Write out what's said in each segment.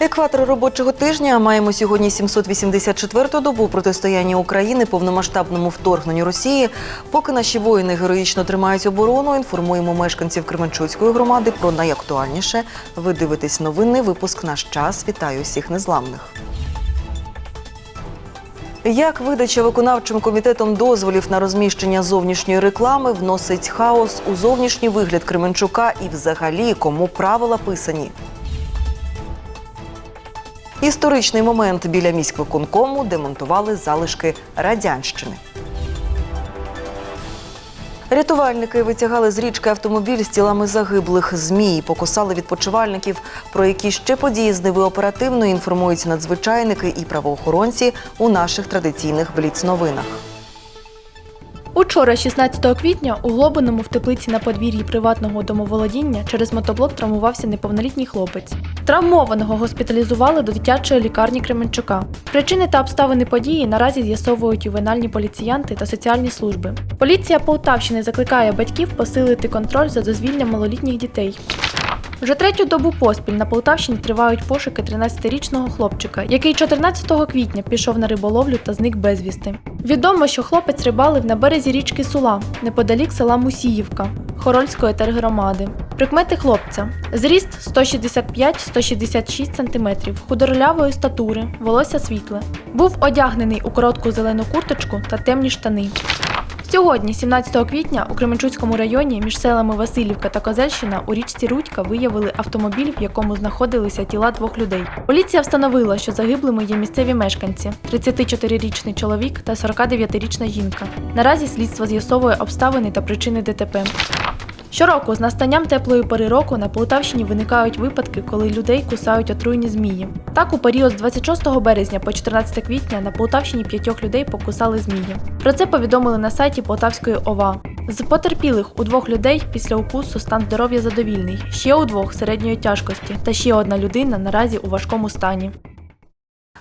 Екватор робочого тижня маємо сьогодні 784-ту добу протистояння України повномасштабному вторгненню Росії. Поки наші воїни героїчно тримають оборону, інформуємо мешканців Кременчуцької громади про найактуальніше. Ви дивитесь новинний випуск наш час. Вітаю всіх незламних. Як видача виконавчим комітетом дозволів на розміщення зовнішньої реклами вносить хаос у зовнішній вигляд Кременчука і взагалі кому правила писані? Історичний момент біля міськвиконкому демонтували залишки радянщини. Рятувальники витягали з річки автомобіль з тілами загиблих змій, покусали відпочивальників, про які ще події з Ниви оперативно інформують надзвичайники і правоохоронці у наших традиційних бліц-новинах. Учора, 16 квітня, у Глобиному в теплиці на подвір'ї приватного домоволодіння через мотоблок травмувався неповнолітній хлопець. Травмованого госпіталізували до дитячої лікарні Кременчука. Причини та обставини події наразі з'ясовують ювенальні поліціянти та соціальні служби. Поліція Полтавщини закликає батьків посилити контроль за дозвіллям малолітніх дітей. Вже третю добу поспіль на Полтавщині тривають пошуки 13-річного хлопчика, який 14 квітня пішов на риболовлю та зник безвісти. Відомо, що хлопець рибалив на березі річки Сула, неподалік села Мусіївка, Хорольської тергромади. Прикмети хлопця: зріст 165-166 см, худорлявої статури, волосся світле. Був одягнений у коротку зелену курточку та темні штани. Сьогодні, 17 квітня, у Кременчуцькому районі між селами Васильівка та Козельщина у річці Рудька виявили автомобіль, в якому знаходилися тіла двох людей. Поліція встановила, що загиблими є місцеві мешканці: 34-річний чоловік та 49-річна жінка. Наразі слідство з'ясовує обставини та причини ДТП. Щороку з настанням теплої пори року на Полтавщині виникають випадки, коли людей кусають отруйні змії. Так, у період з 26 березня по 14 квітня на Полтавщині п'ятьох людей покусали змії. Про це повідомили на сайті Полтавської ОВА. З потерпілих у двох людей після укусу стан здоров'я задовільний, ще у двох середньої тяжкості, та ще одна людина наразі у важкому стані.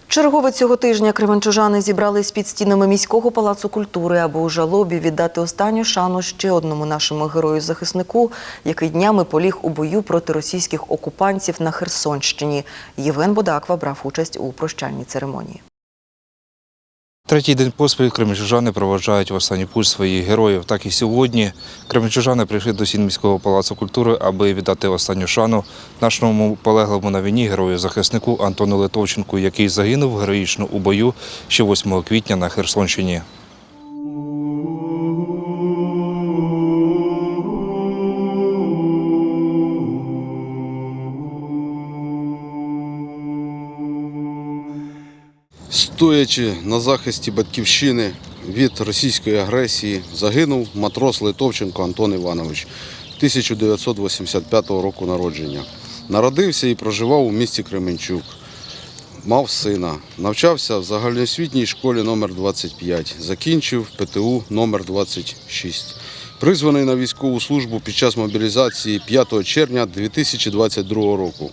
Чергове цього тижня кременчужани зібрались під стінами міського палацу культури, аби у жалобі віддати останню шану ще одному нашому герою-захиснику, який днями поліг у бою проти російських окупантів на Херсонщині. Євген Бодаква брав участь у прощальній церемонії. Третій день поспіль кременчужани проважають в останній путь своїх героїв. Так і сьогодні кременчужани прийшли до стін міського палацу культури, аби віддати останню шану нашому полеглому на війні герою-захиснику Антону Литовченку, який загинув героїчно у бою ще 8 квітня на Херсонщині. Стоячи на захисті батьківщини від російської агресії, загинув матрос Литовченко Антон Іванович 1985 року народження. Народився і проживав у місті Кременчук. Мав сина, навчався в загальноосвітній школі номер 25 закінчив ПТУ номер 26 Призваний на військову службу під час мобілізації 5 червня 2022 року.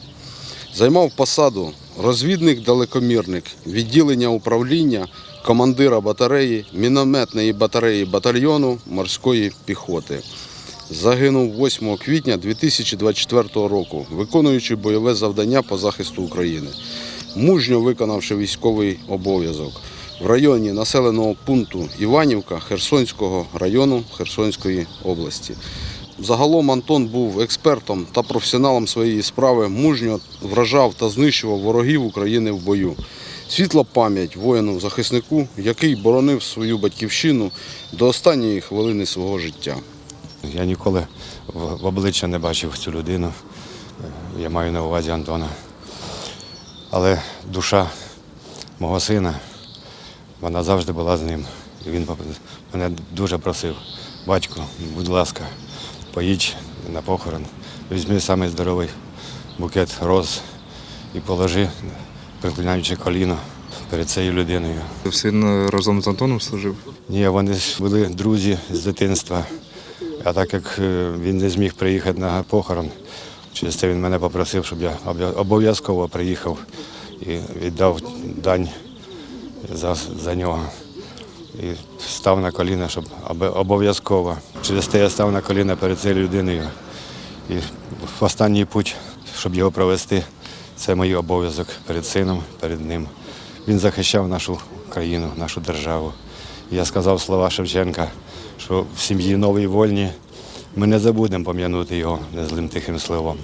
Займав посаду розвідник-далекомірник, відділення управління, командира батареї, мінометної батареї батальйону морської піхоти. Загинув 8 квітня 2024 року, виконуючи бойове завдання по захисту України, мужньо виконавши військовий обов'язок в районі населеного пункту Іванівка Херсонського району Херсонської області. Загалом Антон був експертом та професіоналом своєї справи, мужньо вражав та знищував ворогів України в бою. Світла пам'ять воїну-захиснику, який боронив свою батьківщину до останньої хвилини свого життя. Я ніколи в обличчя не бачив цю людину. Я маю на увазі Антона. Але душа мого сина, вона завжди була з ним. Він мене дуже просив, батько, будь ласка, поїдь на похорон, візьми самий здоровий букет роз і положи, приклинаючи коліно перед цією людиною. Син разом з Антоном служив. Ні, вони були друзі з дитинства. А так як е, він не зміг приїхати на похорон, через це він мене попросив, щоб я обов'язково приїхав і віддав дань за, за нього. І став на коліна, щоб обов'язково. Через те я став на коліна перед цією людиною. І в останній путь, щоб його провести, Це мій обов'язок перед сином, перед ним. Він захищав нашу країну, нашу державу. Я сказав слова Шевченка, що в сім'ї новій вольні ми не забудемо пам'янути його незлим тихим словом.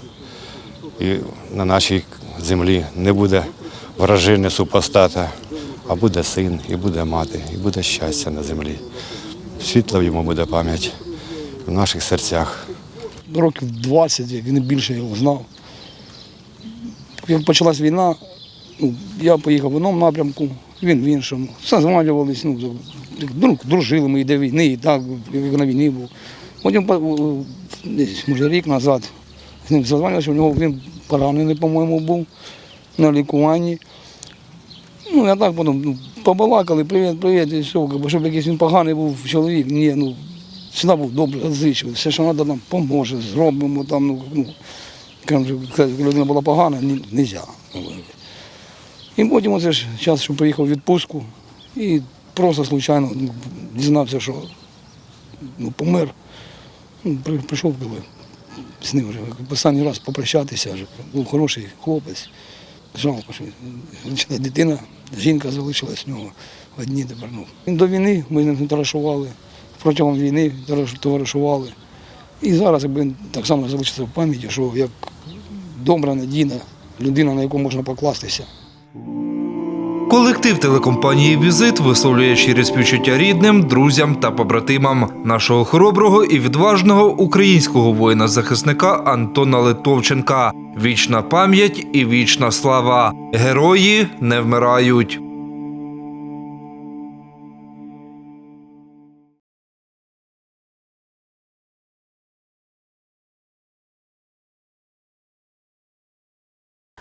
І на нашій землі не буде вражини супостата, а буде син, і буде мати, і буде щастя на землі. Світла йому буде пам'ять в наших серцях. років 20, як не більше його знав. Як почалась війна, ну, я поїхав в одному напрямку, він в іншому. Созванювались, ну, дружили ми до війни, і так, як на війні був. Потім, десь, може, рік назад з ним созванювалися, у нього він поранений, по-моєму, був на лікуванні. Ну, я так потім ну, побалакали, привіт, привіт, і все, щоб якийсь він поганий був чоловік. Ні, ну, завжди був добре, зичив. Все, що треба, нам поможе, зробимо там. Ну, ну, коли людина була погана, не можна. І потім оце ж час, що приїхав в відпустку, і просто случайно ну, дізнався, що ну, помер. Ну, при- прийшов якби, з ним вже останній раз попрощатися, вже. був хороший хлопець. Жалко, що дитина, жінка залишилась в нього одні тепер. Ну. До війни ми не товаришували, протягом війни товаришували. І зараз якби так само залишиться в пам'яті, що як добра, надійна людина, на яку можна покластися. Колектив телекомпанії Візит висловлює щирі співчуття рідним, друзям та побратимам нашого хороброго і відважного українського воїна-захисника Антона Литовченка. Вічна пам'ять і вічна слава. Герої не вмирають.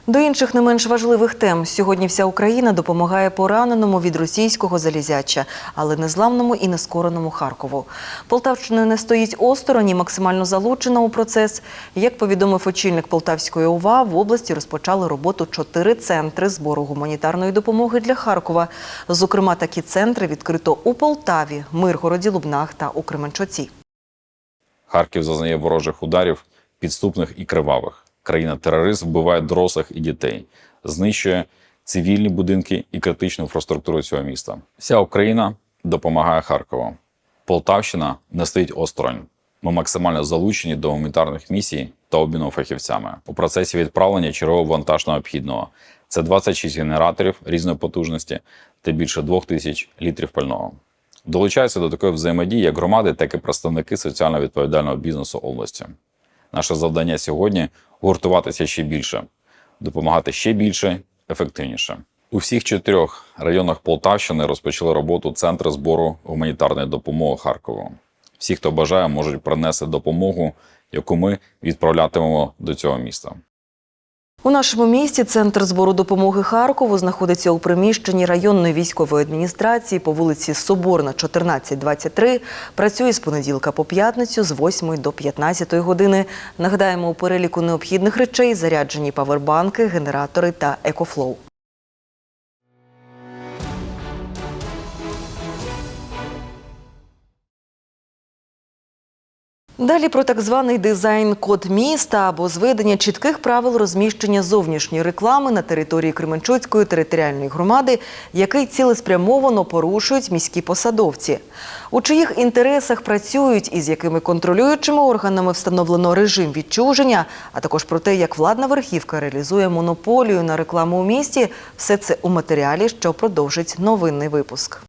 До інших не менш важливих тем сьогодні вся Україна допомагає пораненому від російського залізяча, але незламному і нескореному Харкову. Полтавщина не стоїть осторонь і максимально залучена у процес. Як повідомив очільник Полтавської ОВА, в області розпочали роботу чотири центри збору гуманітарної допомоги для Харкова. Зокрема, такі центри відкрито у Полтаві, Миргороді, Лубнах та у Кременчуці. Харків зазнає ворожих ударів, підступних і кривавих. Країна-терорист вбиває дорослих і дітей, знищує цивільні будинки і критичну інфраструктуру цього міста. Вся Україна допомагає Харкову. Полтавщина не стоїть осторонь. Ми максимально залучені до гуманітарних місій та обміну фахівцями у процесі відправлення чергового вантаж необхідного. Це 26 генераторів різної потужності та більше 2000 літрів пального. Долучаються до такої взаємодії як громади, так і представники соціально відповідального бізнесу області. Наше завдання сьогодні гуртуватися ще більше, допомагати ще більше, ефективніше. У всіх чотирьох районах Полтавщини розпочали роботу центри збору гуманітарної допомоги Харкову. Всі, хто бажає, можуть принести допомогу, яку ми відправлятимемо до цього міста. У нашому місті центр збору допомоги Харкову знаходиться у приміщенні районної військової адміністрації по вулиці Соборна, 1423. Працює з понеділка по п'ятницю з 8 до 15 години. Нагадаємо, у переліку необхідних речей заряджені павербанки, генератори та екофлоу. Далі про так званий дизайн-код міста або зведення чітких правил розміщення зовнішньої реклами на території Кременчуцької територіальної громади, який цілеспрямовано порушують міські посадовці. У чиїх інтересах працюють і з якими контролюючими органами встановлено режим відчуження, а також про те, як владна верхівка реалізує монополію на рекламу у місті, все це у матеріалі, що продовжить новинний випуск.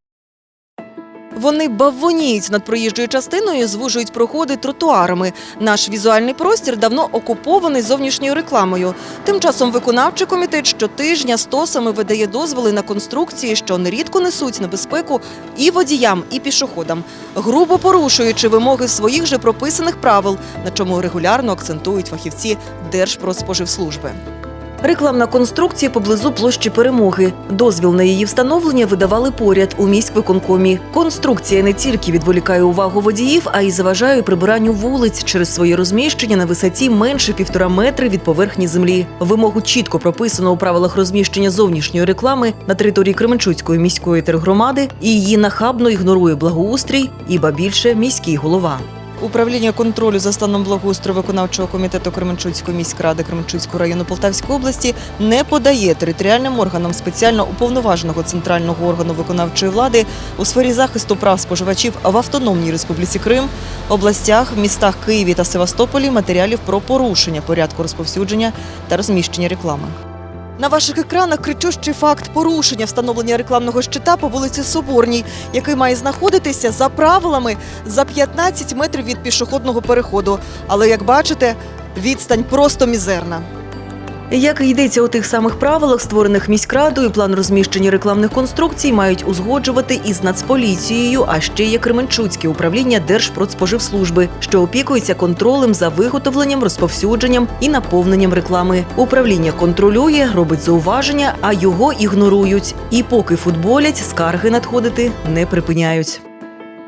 Вони бавоніють над проїжджою частиною, звужують проходи тротуарами. Наш візуальний простір давно окупований зовнішньою рекламою. Тим часом виконавчий комітет щотижня стосами видає дозволи на конструкції, що нерідко несуть небезпеку і водіям, і пішоходам, грубо порушуючи вимоги своїх же прописаних правил, на чому регулярно акцентують фахівці Держпродспоживслужби. Рекламна конструкція поблизу площі перемоги. Дозвіл на її встановлення видавали поряд у міськвиконкомі. Конструкція не тільки відволікає увагу водіїв, а й заважає прибиранню вулиць через своє розміщення на висоті менше півтора метри від поверхні землі. Вимогу чітко прописано у правилах розміщення зовнішньої реклами на території Кременчуцької міської тергромади і її нахабно ігнорує благоустрій, і ба більше міський голова. Управління контролю за станом благоустрою виконавчого комітету Кременчуцької міськради Кременчуцького району Полтавської області не подає територіальним органам спеціально уповноваженого центрального органу виконавчої влади у сфері захисту прав споживачів в Автономній Республіці Крим, областях, містах Києві та Севастополі матеріалів про порушення порядку розповсюдження та розміщення реклами. На ваших екранах кричущий факт порушення встановлення рекламного щита по вулиці Соборній, який має знаходитися за правилами за 15 метрів від пішохідного переходу. Але як бачите, відстань просто мізерна. Як йдеться у тих самих правилах, створених міськрадою, план розміщення рекламних конструкцій мають узгоджувати із Нацполіцією, а ще є Кременчуцьке управління Держпродспоживслужби, що опікується контролем за виготовленням, розповсюдженням і наповненням реклами. Управління контролює, робить зауваження, а його ігнорують. І поки футболять, скарги надходити не припиняють.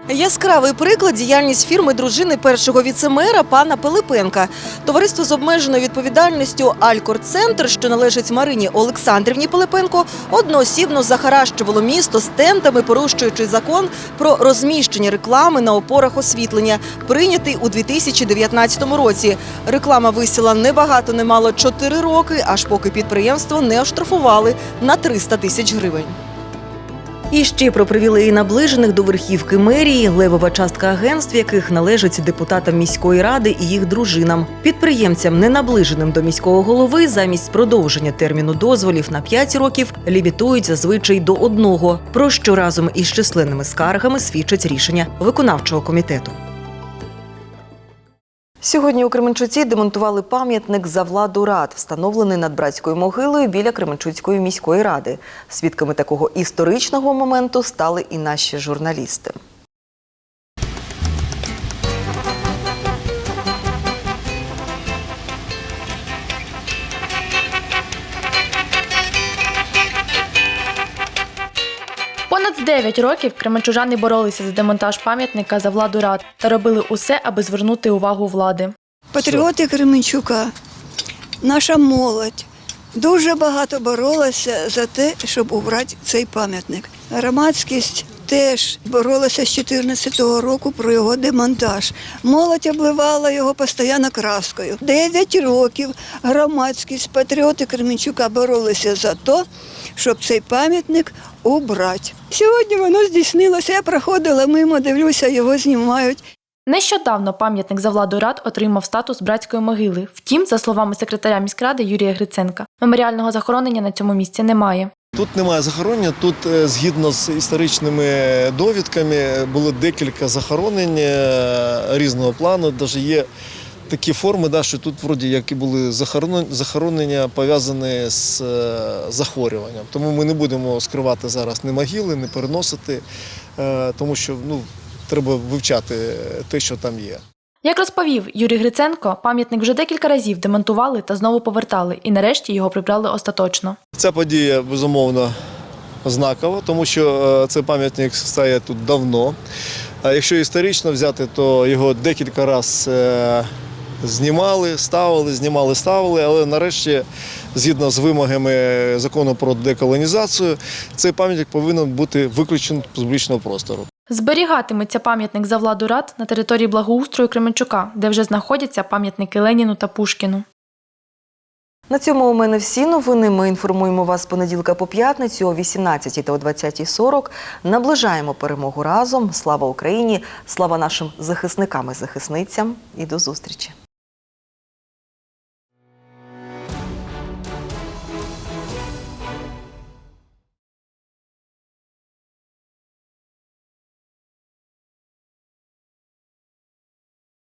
Яскравий приклад діяльність фірми дружини першого віцемера пана Пилипенка. Товариство з обмеженою відповідальністю Алькор-Центр, що належить Марині Олександрівні Пилипенко, одноосібно захаращувало місто стендами, порушуючи закон про розміщення реклами на опорах освітлення, прийнятий у 2019 році. Реклама висіла небагато, немало 4 роки, аж поки підприємство не оштрафували на 300 тисяч гривень. І ще про привілеї наближених до верхівки мерії, левова частка агентств, яких належить депутатам міської ради і їх дружинам. Підприємцям, не наближеним до міського голови, замість продовження терміну дозволів на 5 років лімітують зазвичай до одного, про що разом із численними скаргами свідчить рішення виконавчого комітету. Сьогодні у Кременчуці демонтували пам'ятник за владу рад, встановлений над братською могилою біля Кременчуцької міської ради. Свідками такого історичного моменту стали і наші журналісти. 9 років кременчужани боролися за демонтаж пам'ятника за владу рад та робили усе, аби звернути увагу влади. Патріоти Кременчука, наша молодь дуже багато боролася за те, щоб убрати цей пам'ятник. Громадськість теж боролася з 2014 року про його демонтаж. Молодь обливала його постійно краскою. Дев'ять років громадськість, патріоти Кременчука боролися за те, щоб цей пам'ятник убрати. Сьогодні воно здійснилося. Я проходила мимо, дивлюся, його знімають. Нещодавно пам'ятник за владу рад отримав статус братської могили. Втім, за словами секретаря міськради Юрія Гриценка, меморіального захоронення на цьому місці немає. Тут немає захоронення. Тут, е, згідно з історичними довідками, було декілька захоронень е, різного плану. Навіть є такі форми, да, що тут вроді як і були захоронення, пов'язані з е, захворюванням. Тому ми не будемо скривати зараз ні могили, не переносити, е, тому що ну, треба вивчати те, що там є. Як розповів Юрій Гриценко, пам'ятник вже декілька разів демонтували та знову повертали, і нарешті його прибрали остаточно. Ця подія безумовно знакова, тому що е, цей пам'ятник стає тут давно. А якщо історично взяти, то його декілька разів знімали, ставили, знімали, ставили, але нарешті, згідно з вимогами закону про деколонізацію, цей пам'ятник повинен бути виключений з публічного простору. Зберігатиметься пам'ятник за владу рад на території благоустрою Кременчука, де вже знаходяться пам'ятники Леніну та Пушкіну. На цьому у мене всі новини. Ми інформуємо вас з понеділка по п'ятницю о 18 та о 20.40. Наближаємо перемогу разом. Слава Україні! Слава нашим захисникам і захисницям! І до зустрічі!